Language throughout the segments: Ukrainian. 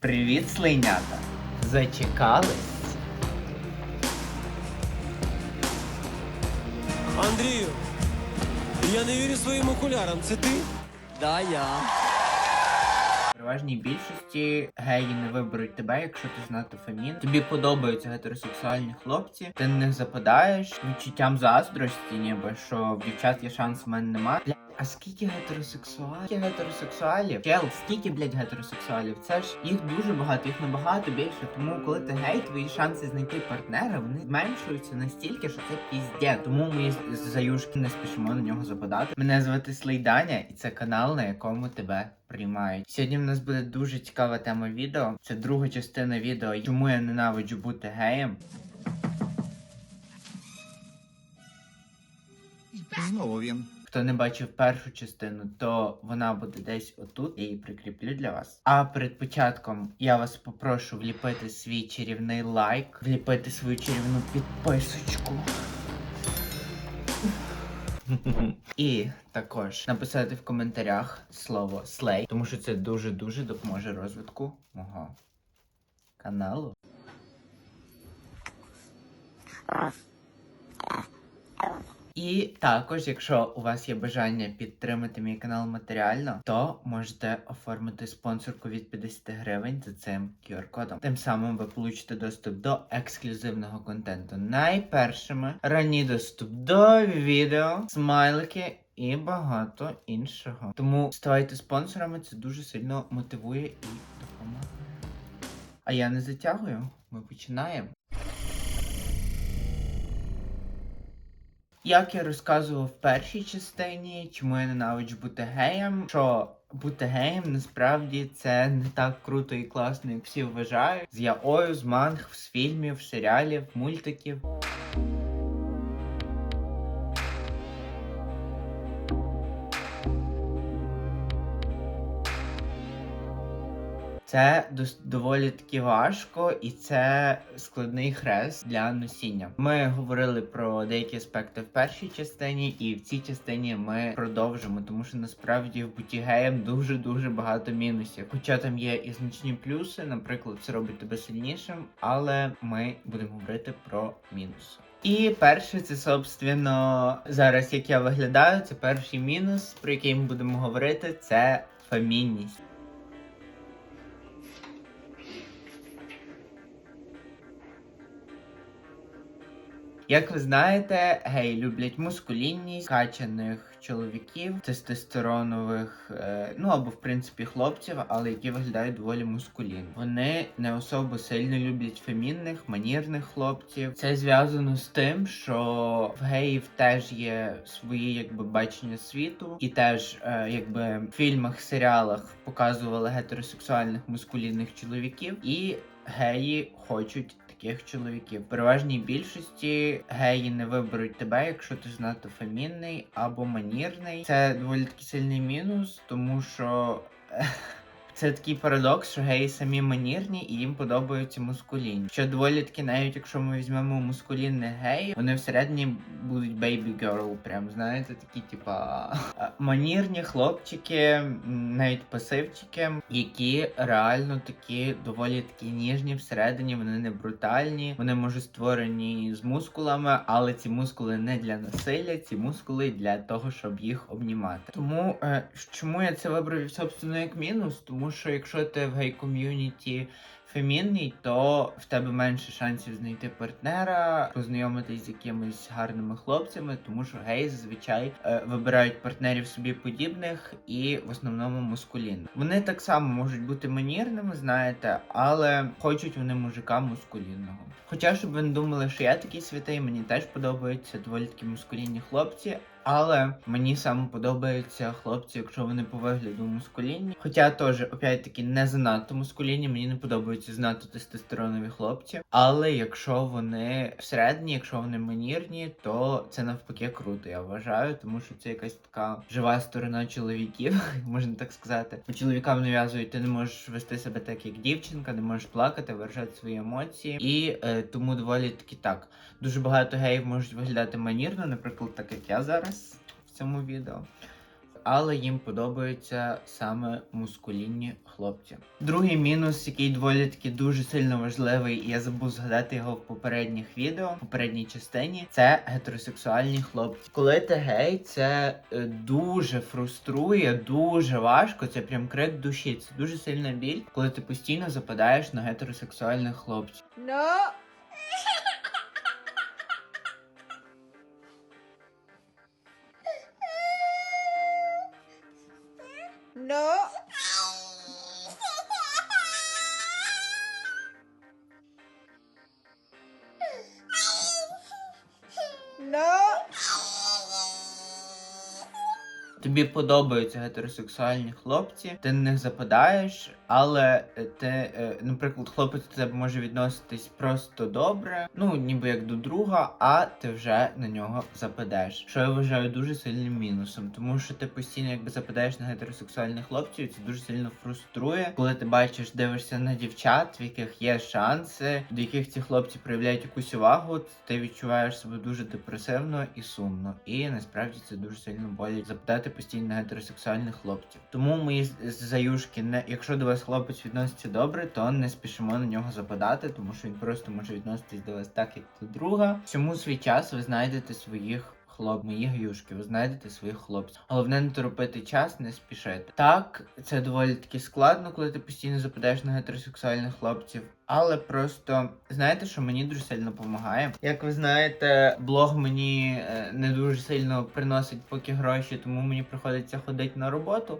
Привіт, слинята! Зачекались? Андрію, я не вірю своїм окулярам. Це ти? Да, я. В переважній більшості геї не виберуть тебе, якщо ти знати фемін. Тобі подобаються гетеросексуальні хлопці, ти на них западаєш відчуттям заздрості, ніби що в дівчат є шанс, в мене нема. А скільки гетеросексуалів? Скільки гетеросексуалів? Чел, скільки, блядь, гетеросексуалів? Це ж їх дуже багато, їх набагато більше. Тому коли ти гей, твої шанси знайти партнера вони зменшуються настільки, що це піздє. Тому ми з заюшки не спішимо на нього западати. Мене звати Слейданя, і це канал, на якому тебе приймають. Сьогодні в нас буде дуже цікава тема відео. Це друга частина відео, чому я ненавиджу бути геєм. Знову він. Хто не бачив першу частину, то вона буде десь отут. Я її прикріплю для вас. А перед початком я вас попрошу вліпити свій чарівний лайк, вліпити свою чарівну підписочку. І також написати в коментарях слово слей, тому що це дуже дуже допоможе розвитку мого каналу. І також, якщо у вас є бажання підтримати мій канал матеріально, то можете оформити спонсорку від 50 гривень за цим QR-кодом. Тим самим ви получите доступ до ексклюзивного контенту. Найпершими ранній доступ до відео, смайлики. І багато іншого. Тому ставайте спонсорами, це дуже сильно мотивує і допомагає. А я не затягую, ми починаємо. Як я розказував в першій частині, чому я ненавиджу бути геєм, що бути геєм насправді це не так круто і класно, як всі вважають. З яою, з манг, з фільмів, серіалів, мультиків. Це доволі таки важко, і це складний хрест для носіння. Ми говорили про деякі аспекти в першій частині, і в цій частині ми продовжимо, тому що насправді в буті геєм дуже дуже багато мінусів. Хоча там є і значні плюси, наприклад, це робить тебе сильнішим, але ми будемо говорити про мінуси. І перше, це собственно зараз, як я виглядаю, це перший мінус, про який ми будемо говорити, це фемінність. Як ви знаєте, геї люблять мускулінність, качаних чоловіків, тестостеронових, е, ну або в принципі хлопців, але які виглядають доволі мускулінно. Вони не особо сильно люблять фемінних, манірних хлопців. Це зв'язано з тим, що в геїв теж є свої якби бачення світу, і теж е, якби в фільмах, серіалах показували гетеросексуальних мускулінних чоловіків, і геї хочуть таких чоловіків. Переважній більшості геї не виберуть тебе, якщо ти знато фемінний або манірний. Це доволі таки сильний мінус, тому що. Це такий парадокс, що геї самі манірні і їм подобаються мускулінні. Що доволі таки, навіть якщо ми візьмемо мускулінних геїв, вони всередині будуть baby girl, прям знаєте, такі, типа манірні хлопчики, навіть пасивчики, які реально такі доволі такі ніжні всередині, вони не брутальні, вони може створені з мускулами, але ці мускули не для насилля, ці мускули для того, щоб їх обнімати. Тому е, чому я це вибрав собственно як мінус? Тому що якщо ти в гей-ком'юніті фемінний, то в тебе менше шансів знайти партнера, познайомитись з якимись гарними хлопцями, тому що геї зазвичай е, вибирають партнерів собі подібних і в основному мускулінних. Вони так само можуть бути манірними, знаєте, але хочуть вони мужика мускулінного. Хоча щоб ви не думали, що я такий святий, мені теж подобаються доволі такі мускулінні хлопці. Але мені саме подобаються хлопці, якщо вони по вигляду мускулінні. Хоча теж, опять таки, не занадто мускулінні, мені не подобаються занадто тестостеронові хлопці. Але якщо вони всередині, якщо вони манірні, то це навпаки круто, я вважаю, тому що це якась така жива сторона чоловіків, можна так сказати. Бо чоловікам нав'язують, ти не можеш вести себе так, як дівчинка, не можеш плакати, виражати свої емоції. І е, тому доволі таки так. Дуже багато геїв можуть виглядати манірно, наприклад, так як я зараз в цьому відео. але їм подобаються саме мускулінні хлопці. Другий мінус, який доволі таки дуже сильно важливий, і я забув згадати його в попередніх відео, в попередній частині, це гетеросексуальні хлопці. Коли ти гей, це е, дуже фруструє, дуже важко. Це прям крик душі. Це дуже сильна біль, коли ти постійно западаєш на гетеросексуальних хлопців. No. Тобі подобаються гетеросексуальні хлопці, ти на них западаєш, але е, ти, е, наприклад, хлопець до тебе може відноситись просто добре, ну ніби як до друга, а ти вже на нього западеш. Що я вважаю дуже сильним мінусом, тому що ти постійно якби западаєш на гетеросексуальних хлопців, і це дуже сильно фруструє, коли ти бачиш, дивишся на дівчат, в яких є шанси, до яких ці хлопці проявляють якусь увагу, ти відчуваєш себе дуже депресивно і сумно. І насправді це дуже сильно болить запитати постійно на гетеросексуальних хлопців. Тому мої заюшки, не якщо до вас хлопець відноситься добре, то не спішимо на нього западати, тому що він просто може відноситись до вас так, як до друга. Всьому свій час ви знайдете своїх. Хлоп, мої гаюшки, ви знайдете своїх хлопців. Головне не торопити час, не спішити. Так, це доволі таки складно, коли ти постійно западаєш на гетеросексуальних хлопців. Але просто знаєте, що мені дуже сильно допомагає. Як ви знаєте, блог мені е, не дуже сильно приносить поки гроші, тому мені приходиться ходити на роботу.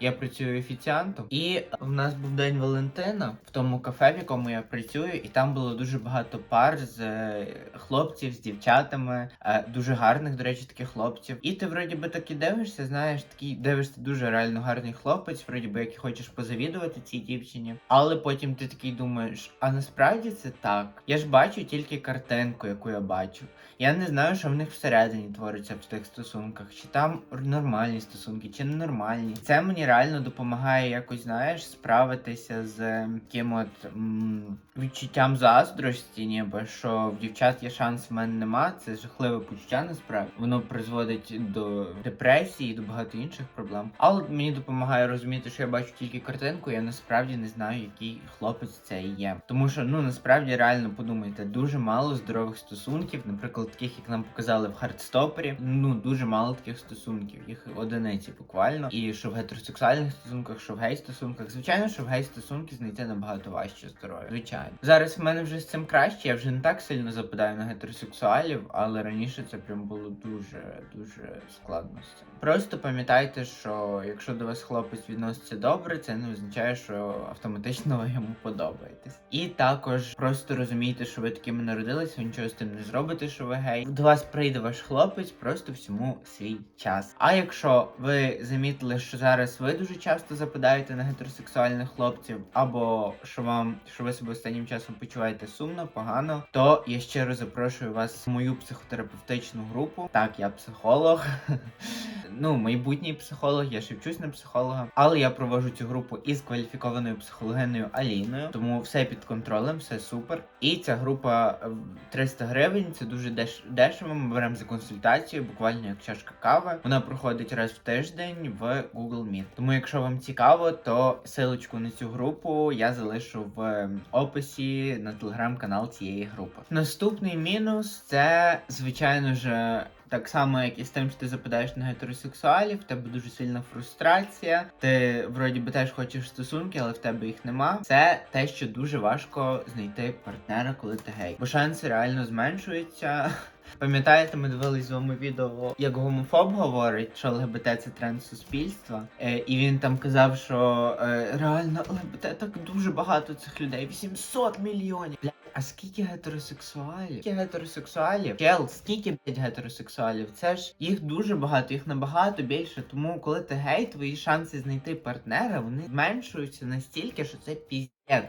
Я працюю офіціантом, і в нас був день Валентина в тому кафе, в якому я працюю, і там було дуже багато пар з е, хлопців, з дівчатами, е, дуже гарних, до речі, таких хлопців. І ти вроді би так і дивишся, знаєш, такий дивишся дуже реально гарний хлопець, вроді би як і хочеш позавідувати цій дівчині. Але потім ти такий думаєш, а насправді це так. Я ж бачу тільки картинку, яку я бачу. Я не знаю, що в них всередині твориться в тих стосунках, чи там нормальні стосунки, чи ненормальні. Це мені реально допомагає якось, знаєш, справитися з таким от м, відчуттям заздрості, ніби що в дівчат є шанс, в мене нема. Це жахливе почуття насправді. Воно призводить до депресії, до багато інших проблем. Але мені допомагає розуміти, що я бачу тільки картинку, я насправді не знаю, який хлопець це є. Тому що ну насправді реально подумайте, дуже мало здорових стосунків, наприклад, таких, як нам показали в хардстопері. Ну дуже мало таких стосунків, їх одиниці буквально. І що в гетеросексуальних стосунках, що в гей стосунках. Звичайно, що в гей стосунки знайти набагато важче здоров'я. Звичайно, зараз в мене вже з цим краще. Я вже не так сильно западаю на гетеросексуалів, але раніше це прям було дуже дуже складно з цим. Просто пам'ятайте, що якщо до вас хлопець відноситься добре, це не означає, що автоматично ви йому подобаєтесь. І також просто розумійте, що ви такими народилися, ви нічого з тим не зробите, що ви гей. До вас прийде ваш хлопець, просто всьому свій час. А якщо ви замітили, що зараз ви дуже часто западаєте на гетеросексуальних хлопців, або що вам що ви себе останнім часом почуваєте сумно, погано, то я щиро запрошую вас в мою психотерапевтичну групу. Так, я психолог. Ну, майбутній психолог, я ще вчусь на психолога, але я проводжу цю групу із кваліфікованою психологиною Аліною, тому все під контролем, все супер. І ця група е, 300 гривень, це дуже деш- дешево. Ми беремо за консультацію, буквально як чашка кави. Вона проходить раз в тиждень в Google Meet. Тому, якщо вам цікаво, то силочку на цю групу я залишу в описі на телеграм-канал цієї групи. Наступний мінус це, звичайно ж, так само, як і з тим, що ти западаєш на гетеросексуалів, в тебе дуже сильна фрустрація. Ти вроді би теж хочеш стосунки, але в тебе їх нема. Це те, що дуже важко знайти партнера, коли ти гей. Бо шанси реально зменшуються. Пам'ятаєте, ми дивились з вами відео, як гомофоб говорить, що ЛГБТ це тренд суспільства. Е, і він там казав, що е, реально ЛГБТ так дуже багато цих людей. 800 мільйонів. Бля, а скільки гетеросексуалів? Скільки гетеросексуалів? Чел, скільки блядь, гетеросексуалів? Це ж їх дуже багато, їх набагато більше. Тому, коли ти гей, твої шанси знайти партнера вони зменшуються настільки, що це піздець.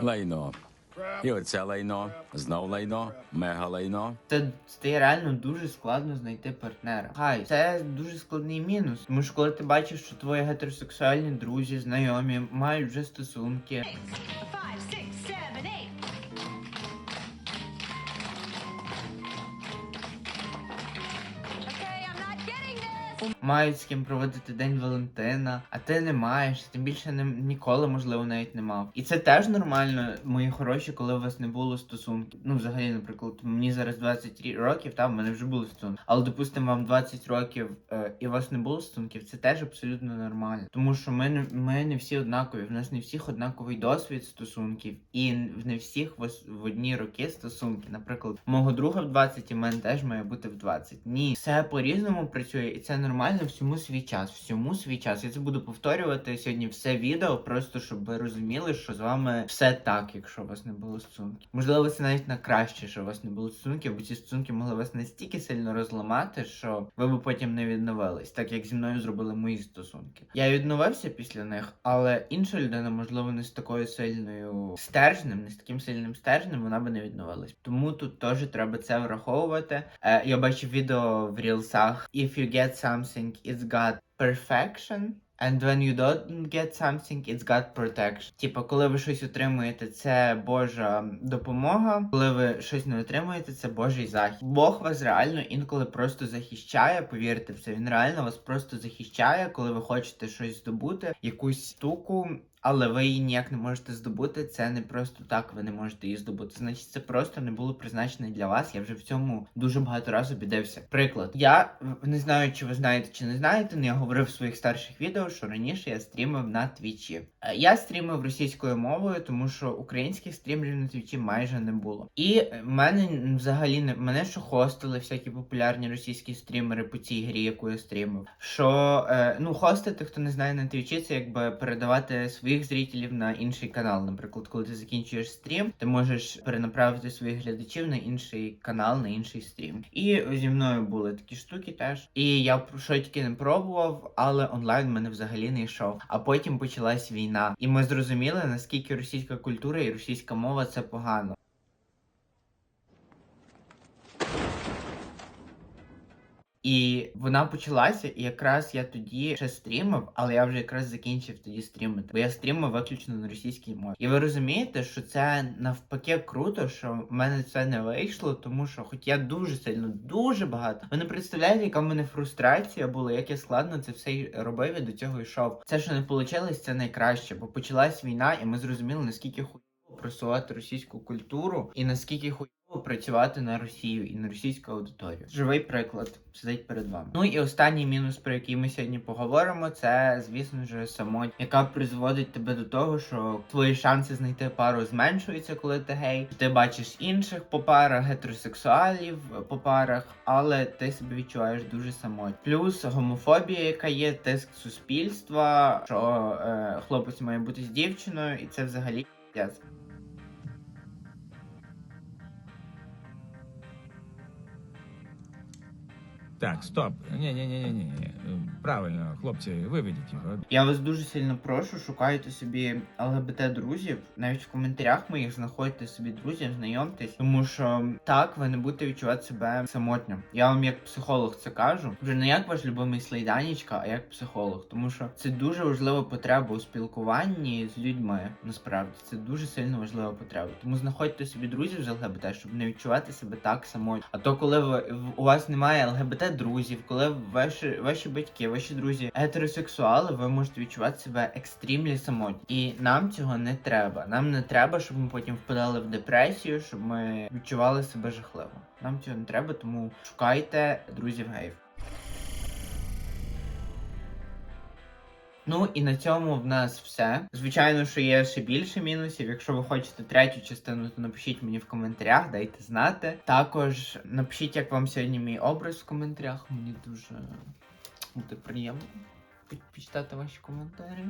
Лайно. І оце лайно, знов лайно, мега лайно. Це стає реально дуже складно знайти партнера. Хай це дуже складний мінус. Тому що коли ти бачиш, що твої гетеросексуальні друзі, знайомі мають вже стосунки, Five, six, мають з ким проводити День Валентина, а ти не маєш, тим більше не, ніколи, можливо, навіть не мав. І це теж нормально, мої хороші, коли у вас не було стосунків. Ну, взагалі, наприклад, мені зараз 20 років, там в мене вже були стосунки. Але допустимо, вам 20 років е, і у вас не було стосунків, це теж абсолютно нормально. Тому що ми не, ми не всі однакові, в нас не всіх однаковий досвід стосунків, і не всіх в, ос- в одні роки стосунки. Наприклад, мого друга в 20 і в мене теж має бути в 20. Ні, все по-різному працює, і це нормально всьому свій час. Всьому свій час. Я це буду повторювати сьогодні все відео, просто щоб ви розуміли, що з вами все так, якщо у вас не було стосунків. Можливо, це навіть на краще, що у вас не було стосунків, бо ці стосунки могли вас настільки сильно розламати, що ви б потім не відновились, так як зі мною зробили мої стосунки. Я відновився після них, але інша людина, можливо, не з такою сильною стержнем, не з таким сильним стержнем, вона би не відновилась. Тому тут теж треба це враховувати. Е, я бачив відео в рілсах. If you get something, it's got perfection. And when you don't get something, it's got protection. Типа, коли ви щось отримуєте, це Божа допомога. Коли ви щось не отримуєте, це Божий захист. Бог вас реально інколи просто захищає. Повірте в це. Він реально вас просто захищає, коли ви хочете щось здобути, якусь штуку. Але ви її ніяк не можете здобути. Це не просто так, ви не можете її здобути. Значить, це просто не було призначене для вас. Я вже в цьому дуже багато разів бідився. Приклад, я не знаю, чи ви знаєте, чи не знаєте, але я говорив в своїх старших відео, що раніше я стрімив на твічі. Е, Я стрімив російською мовою, тому що українських стрімерів на твічі майже не було. І мене взагалі не мене що хостили всякі популярні російські стрімери по цій грі, яку я стрімив. Що е, ну хостити, хто не знає на твічі, це якби передавати своїх зрителів на інший канал. Наприклад, коли ти закінчуєш стрім, ти можеш перенаправити своїх глядачів на інший канал, на інший стрім. І зі мною були такі штуки теж. І я що тільки не пробував, але онлайн мене взагалі не йшов. А потім почалась війна, і ми зрозуміли наскільки російська культура і російська мова це погано. І вона почалася, і якраз я тоді ще стрімив, але я вже якраз закінчив тоді стрімити. Бо я стрімив виключно на російській мові. І ви розумієте, що це навпаки круто, що в мене це не вийшло, тому що, хоч я дуже сильно, дуже багато. Ви не представляєте, яка в мене фрустрація була, як я складно це все робив і до цього йшов. Це, що не вийшло, це найкраще, бо почалась війна, і ми зрозуміли, наскільки хуйово просувати російську культуру і наскільки хуйово працювати на Росію і на російську аудиторію. Живий приклад сидить перед вами. Ну і останній мінус, про який ми сьогодні поговоримо, це звісно ж самотність, яка призводить тебе до того, що твої шанси знайти пару зменшуються, коли ти гей. Ти бачиш інших по парах, гетеросексуалів по парах, але ти себе відчуваєш дуже самотньо. Плюс гомофобія, яка є, тиск суспільства, що е, хлопець має бути з дівчиною, і це взагалі пиздец. Так, стоп. Ні, ні, ні, ні, ні. Правильно, хлопці, виведіть його. Я вас дуже сильно прошу, шукайте собі ЛГБТ друзів. Навіть в коментарях моїх знаходьте собі друзів, знайомтесь, тому що так ви не будете відчувати себе самотньо. Я вам як психолог це кажу. Вже не як ваш любимий слайданічка, а як психолог, тому що це дуже важлива потреба у спілкуванні з людьми. Насправді це дуже сильно важлива потреба. Тому знаходьте собі друзів з ЛГБТ, щоб не відчувати себе так самотньо. А то, коли ви у вас немає ЛГБТ друзів, коли ваші ваші батьки, ваші друзі гетеросексуали, ви можете відчувати себе екстремлі самотні. І нам цього не треба. Нам не треба, щоб ми потім впадали в депресію, щоб ми відчували себе жахливо. Нам цього не треба, тому шукайте друзів геїв. Ну і на цьому в нас все. Звичайно, що є ще більше мінусів. Якщо ви хочете третю частину, то напишіть мені в коментарях, дайте знати. Також напишіть, як вам сьогодні мій образ в коментарях. Мені дуже буде приємно почитати ваші коментарі.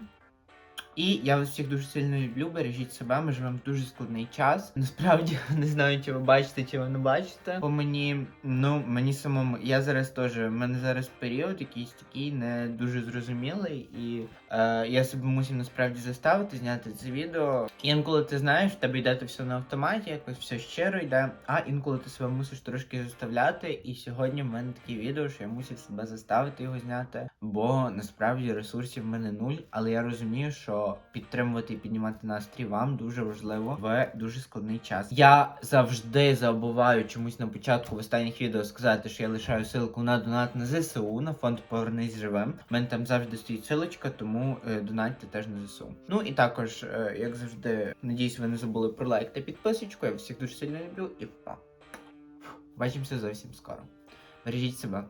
І я вас всіх дуже сильно люблю, бережіть себе, ми живемо в дуже складний час. Насправді не знаю, чи ви бачите, чи ви не бачите. По мені, ну мені самому, я зараз теж, в мене зараз період якийсь такий не дуже зрозумілий, і е, я себе мусив насправді заставити зняти це відео. Інколи ти знаєш, в тебе йде все на автоматі, якось все щиро йде. А інколи ти себе мусиш трошки заставляти. І сьогодні в мене таке відео, що я мусив себе заставити його зняти, бо насправді ресурсів в мене нуль. Але я розумію, що підтримувати і піднімати настрій вам дуже важливо в дуже складний час. Я завжди забуваю чомусь на початку в останніх відео сказати, що я лишаю ссылку на донат на ЗСУ на фонд Повернись живим. У мене там завжди стоїть силочка, тому е, донатьте теж на ЗСУ. Ну і також, е, як завжди, надіюсь, ви не забули про лайк та підписочку. Я всіх дуже сильно люблю і па. Бачимося зовсім скоро. Бережіть себе.